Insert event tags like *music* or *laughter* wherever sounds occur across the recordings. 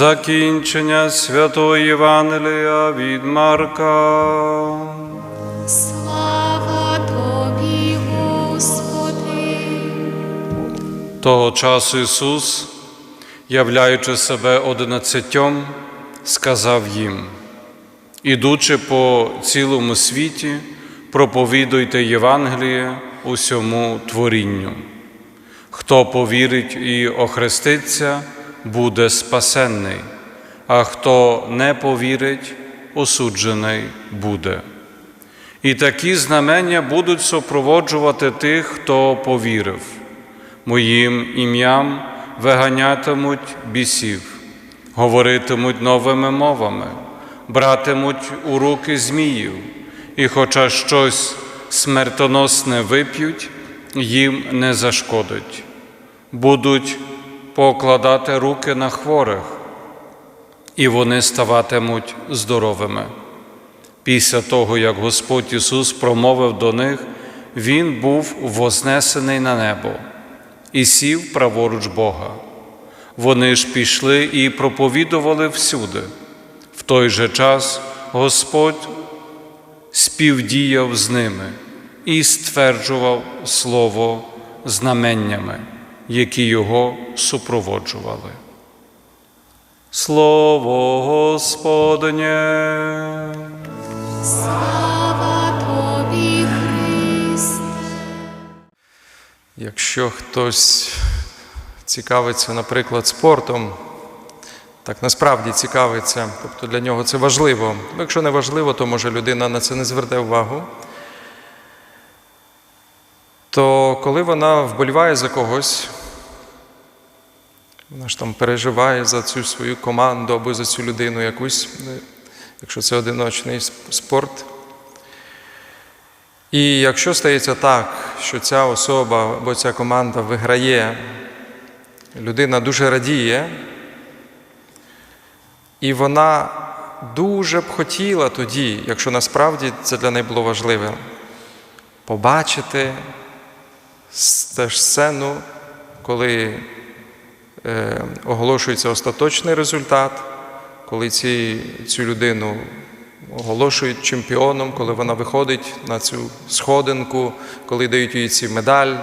Закінчення святого Євангелія від Марка. Слава Тобі, Господи. Того часу Ісус, являючи себе одинадцятьом, сказав їм: Ідучи по цілому світі, проповідуйте Євангеліє усьому творінню. Хто повірить і охреститься, буде спасенний, а хто не повірить, осуджений буде. І такі знамення будуть супроводжувати тих, хто повірив. Моїм ім'ям виганятимуть бісів, говоритимуть новими мовами, братимуть у руки зміїв, і хоча щось смертоносне вип'ють, їм не зашкодить. Будуть покладати руки на хворих, і вони ставатимуть здоровими. Після того, як Господь Ісус промовив до них, Він був вознесений на небо і сів праворуч Бога. Вони ж пішли і проповідували всюди. В той же час Господь співдіяв з ними і стверджував Слово знаменнями, які його супроводжували. Слово Господнє. Слава Тобі, Христе. Якщо хтось цікавиться, наприклад, спортом, так насправді цікавиться, тобто для нього це важливо. Ну, Якщо не важливо, то може людина на це не зверне увагу. То коли вона вболіває за когось, вона ж там переживає за цю свою команду або за цю людину якусь, ну, якщо це одиночний спорт. І якщо стається так, що ця особа або ця команда виграє, людина дуже радіє, і вона дуже б хотіла тоді, якщо насправді це для неї було важливе, побачити теж сцену, коли е, оголошується остаточний результат, коли ці, цю людину оголошують чемпіоном, коли вона виходить на цю сходинку, коли дають їй ці медаль.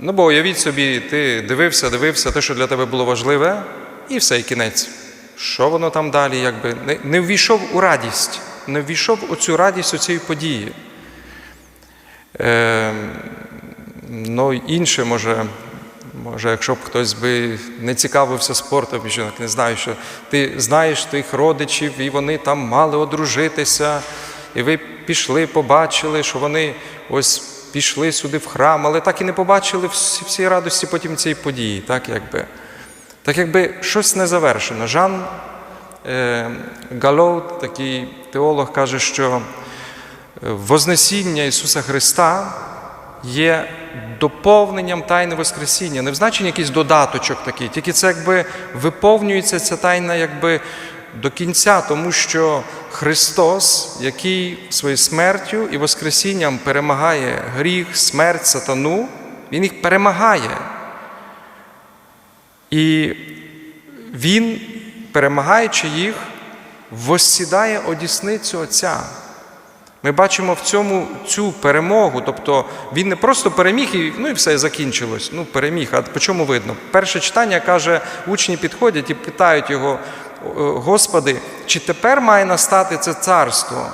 Ну, бо уявіть собі, ти дивився, дивився те, що для тебе було важливе, і все, і кінець. Що воно там далі, якби не, не ввійшов у радість, не ввійшов у цю радість у цієї події. Е, ну, інше може, може, якщо б хтось би не цікавився спортом, жінок, не знаю, що ти знаєш тих родичів, і вони там мали одружитися, і ви пішли, побачили, що вони ось пішли сюди в храм, але так і не побачили всі, всі радості потім цієї події, так якби. Так якби щось не завершено. Жан е, Галоу, такий теолог, каже, що е, Вознесіння Ісуса Христа є доповненням тайни Воскресіння. Не в значенні якийсь додаточок такий, тільки це якби виповнюється ця тайна якби до кінця, тому що Христос, який своєю смертю і Воскресінням перемагає гріх, смерть, сатану, Він їх перемагає. І він, перемагаючи їх, воссідає одісницю Отця. Ми бачимо в цьому цю перемогу. Тобто він не просто переміг і ну і все закінчилось. Ну, переміг. А по чому видно? Перше читання каже, учні підходять і питають його, Господи, чи тепер має настати це царство?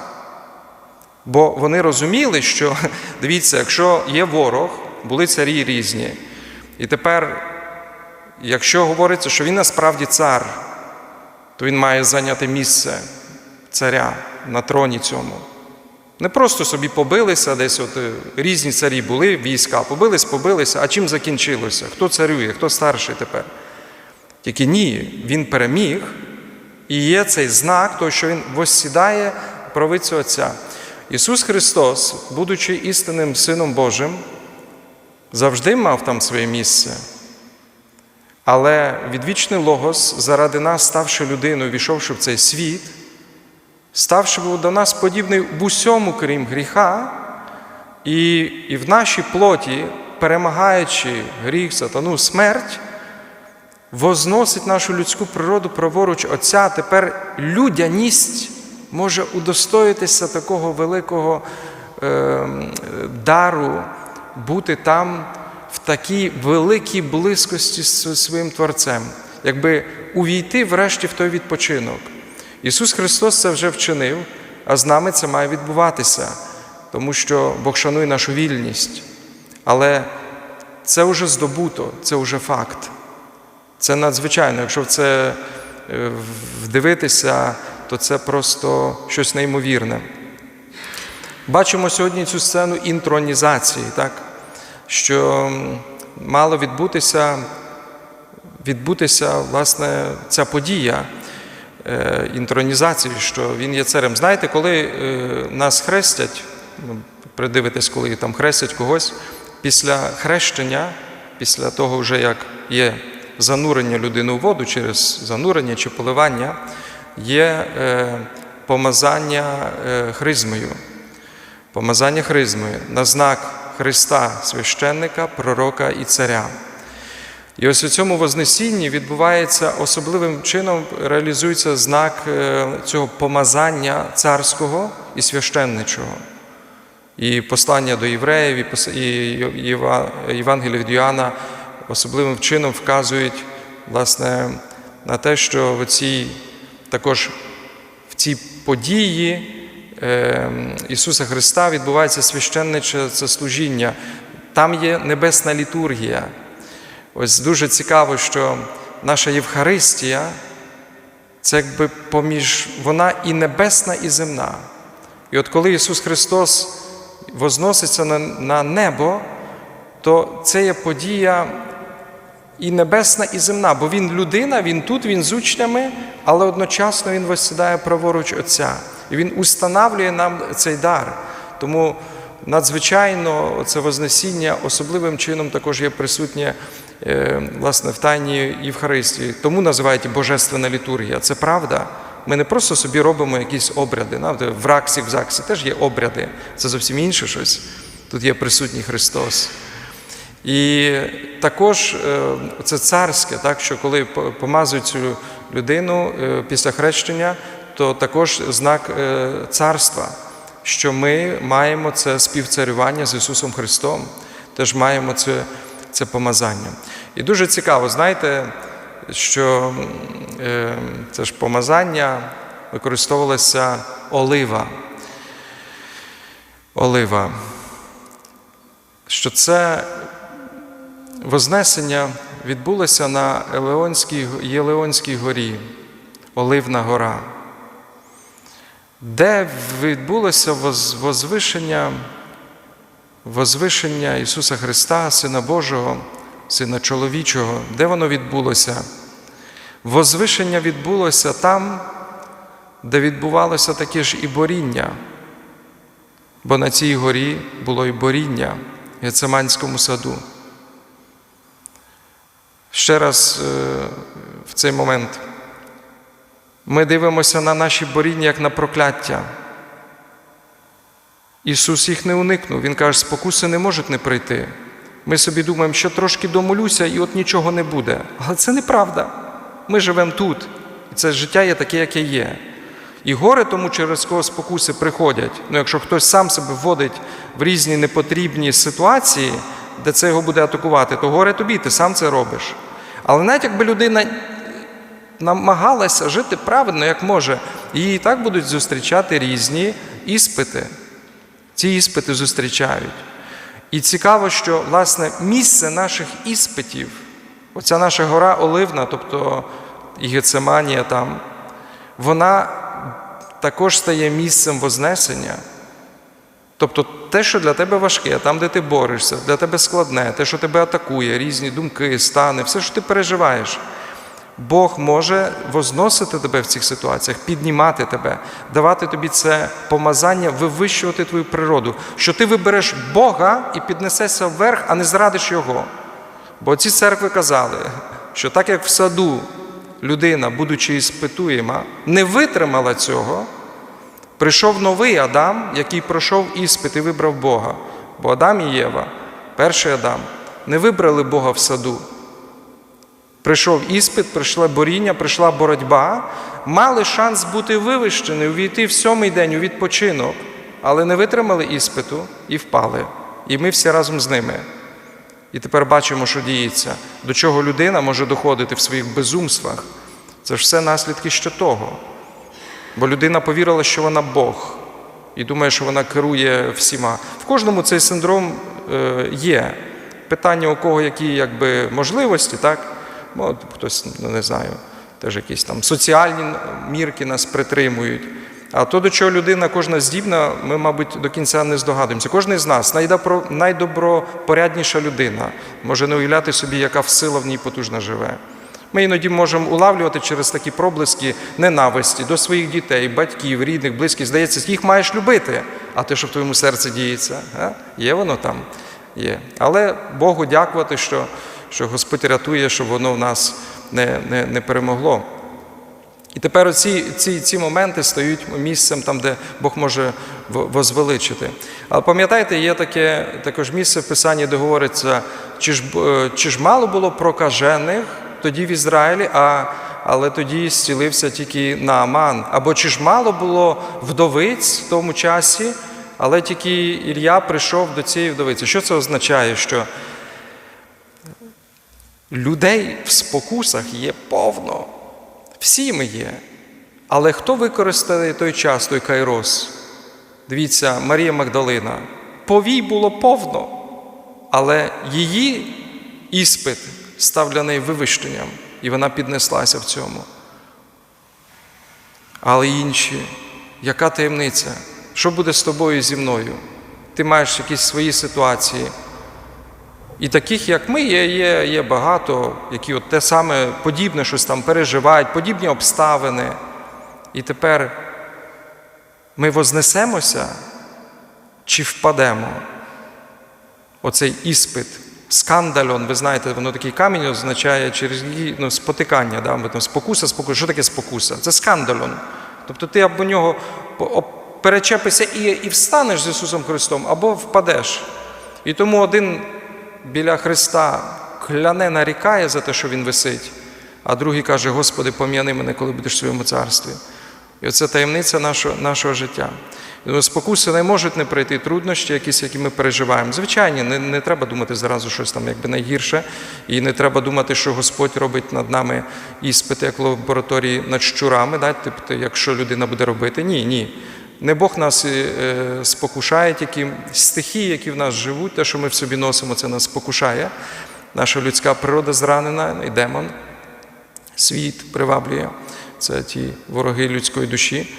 Бо вони розуміли, що *laughs* дивіться, якщо є ворог, були царі різні, і тепер Якщо говориться, що він насправді цар, то він має зайняти місце царя на троні цьому. Не просто собі побилися, десь от е, різні царі були, війська, побились, побилися, а чим закінчилося? Хто царює, хто старший тепер? Тільки ні, він переміг, і є цей знак, того, що він воссідає правицю Отця. Ісус Христос, будучи істинним Сином Божим, завжди мав там своє місце. Але відвічний Логос, заради нас, ставши людиною, війшовши в цей світ, ставши до нас подібний в усьому, крім гріха, і, і в нашій плоті, перемагаючи гріх, сатану, смерть, возносить нашу людську природу праворуч Отця, тепер людяність може удостоїтися такого великого е, дару, бути там в такій великій близькості з своїм Творцем, якби увійти врешті в той відпочинок. Ісус Христос це вже вчинив, а з нами це має відбуватися, тому що Бог шанує нашу вільність. Але це вже здобуто, це вже факт. Це надзвичайно. Якщо в це е, вдивитися, то це просто щось неймовірне. Бачимо сьогодні цю сцену інтронізації, так? що мало відбутися, відбутися власне, ця подія інтронізації, що він є царем. Знаєте, коли е, нас хрестять, ну, придивитесь, коли там хрестять когось, після хрещення, після того, вже як є занурення людини у воду через занурення чи поливання, є е, помазання е, хризмою. Помазання хризмою на знак Христа, священника, пророка і царя. І ось у цьому Вознесінні відбувається особливим чином, реалізується знак е, цього помазання царського і священничого. І послання до євреїв, і Євангелія від Йоанна особливим чином вказують власне, на те, що в цій, також в цій події е, Ісуса Христа відбувається священниче це служіння. Там є небесна літургія. Ось дуже цікаво, що наша Євхаристія це якби поміж вона і небесна, і земна. І от коли Ісус Христос возноситься на, на небо, то це є подія і небесна, і земна, бо Він людина, Він тут, Він з учнями, але одночасно Він восідає праворуч Отця. І Він устанавлює нам цей дар. Тому надзвичайно це Вознесіння особливим чином також є присутнє власне, в Тайні Євхаристії. Тому називають Божественна літургія. Це правда. Ми не просто собі робимо якісь обряди. В Раксі, в ЗАГСі теж є обряди. Це зовсім інше щось. Тут є присутній Христос. І також е, це царське, так, що коли помазують цю людину е, після хрещення, то також знак е, царства, що ми маємо це співцарювання з Ісусом Христом, теж маємо це, це помазання. І дуже цікаво, знаєте, що е, це ж помазання використовувалася олива. Олива. Що це Вознесення відбулося на Елеонській, Єлеонській горі, Оливна гора, де відбулося воз- возвишення, возвишення Ісуса Христа, Сина Божого, Сина чоловічого, де воно відбулося? Возвишення відбулося там, де відбувалося таке ж і боріння, бо на цій горі було і боріння в Гецеманському саду. Ще раз е, в цей момент ми дивимося на наші боріння як на прокляття. Ісус їх не уникнув. Він каже, спокуси не можуть не прийти. Ми собі думаємо, що трошки домолюся, і от нічого не буде. Але це неправда. Ми живемо тут. І це життя є таке, яке є. І горе тому, через кого спокуси приходять. Ну, якщо хтось сам себе вводить в різні непотрібні ситуації, де це його буде атакувати, то горе тобі, ти сам це робиш. Але навіть якби людина намагалася жити правильно, як може, її і так будуть зустрічати різні іспити. Ці іспити зустрічають. І цікаво, що власне місце наших іспитів, оця наша гора Оливна, тобто і Гецеманія там, вона також стає місцем Вознесення. Тобто те, що для тебе важке, там, де ти борешся, для тебе складне, те, що тебе атакує, різні думки, стани, все, що ти переживаєш. Бог може возносити тебе в цих ситуаціях, піднімати тебе, давати тобі це помазання, вивищувати твою природу, що ти вибереш Бога і піднесешся вверх, а не зрадиш Його. Бо ці церкви казали, що так як в саду людина, будучи іспитуєма, не витримала цього, прийшов новий Адам, який пройшов іспит і вибрав Бога. Бо Адам і Єва, перший Адам, не вибрали Бога в саду. Прийшов іспит, прийшло боріння, прийшла боротьба, мали шанс бути вивищені, увійти в сьомий день у відпочинок, але не витримали іспиту і впали. І ми всі разом з ними. І тепер бачимо, що діється, до чого людина може доходити в своїх безумствах. Це ж все наслідки ще того. Бо людина повірила, що вона Бог, і думає, що вона керує всіма. В кожному цей синдром е, є. Питання, у кого які якби, можливості, так? Ну, хтось, ну, не знаю, теж якісь там соціальні мірки нас притримують. А то, до чого людина кожна здібна, ми, мабуть, до кінця не здогадуємося. Кожен з нас найдобро, найдобропорядніша людина може не уявляти собі, яка сила в ній потужно живе. Ми іноді можемо улавлювати через такі проблиски ненависті до своїх дітей, батьків, рідних, близьких. Здається, їх маєш любити, а те, що в твоєму серці діється, є воно там? Є. Але Богу дякувати, що, що Господь рятує, щоб воно в нас не, не, не перемогло. І тепер оці, ці, ці моменти стають місцем там, де Бог може возвеличити. Але пам'ятаєте, є таке також місце в Писанні, де говориться, чи ж, чи ж мало було прокажених тоді в Ізраїлі, а, але тоді зцілився тільки Нааман. Або чи ж мало було вдовиць в тому часі, але тільки Ілля прийшов до цієї вдовиці. Що це означає? Що людей в спокусах є повно. Всі ми є. Але хто використає той час, той кайрос? Дивіться, Марія Магдалина. Повій було повно, але її іспит став вивищенням, і вона піднеслася в цьому. Але інші, яка таємниця? Що буде з тобою і зі мною? Ти маєш якісь свої ситуації. І таких, як ми, є, є, є багато, які от те саме подібне щось там переживають, подібні обставини. І тепер ми вознесемося чи впадемо? Оцей іспит, скандальон, ви знаєте, воно такий камінь означає через ну, спотикання, да? там спокуса, спокуса. Що таке спокуса? Це скандальон. Тобто ти або нього перечепишся і, і встанеш з Ісусом Христом, або впадеш. І тому один біля Христа кляне нарікає за те, що він висить, а другий каже: Господи, пом'яни мене, коли будеш в своєму царстві. І оце таємниця нашого, нашого життя. Спокуси не можуть не прийти труднощі, якісь, які ми переживаємо. Звичайно, не, не треба думати зразу щось там якби найгірше, і не треба думати, що Господь робить над нами іспити, як в лабораторії над щурами, да? тобто, якщо людина буде робити. Ні, ні. Не Бог нас е, е, спокушає, тільки стихії, які в нас живуть, те, що ми в собі носимо, це нас спокушає. Наша людська природа зранена, і демон, світ приваблює. Це ті вороги людської душі.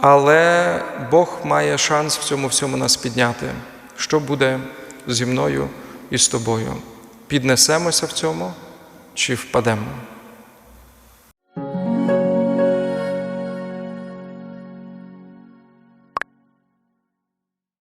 Але Бог має шанс в цьому всьому нас підняти. Що буде зі мною і з тобою? Піднесемося в цьому чи впадемо?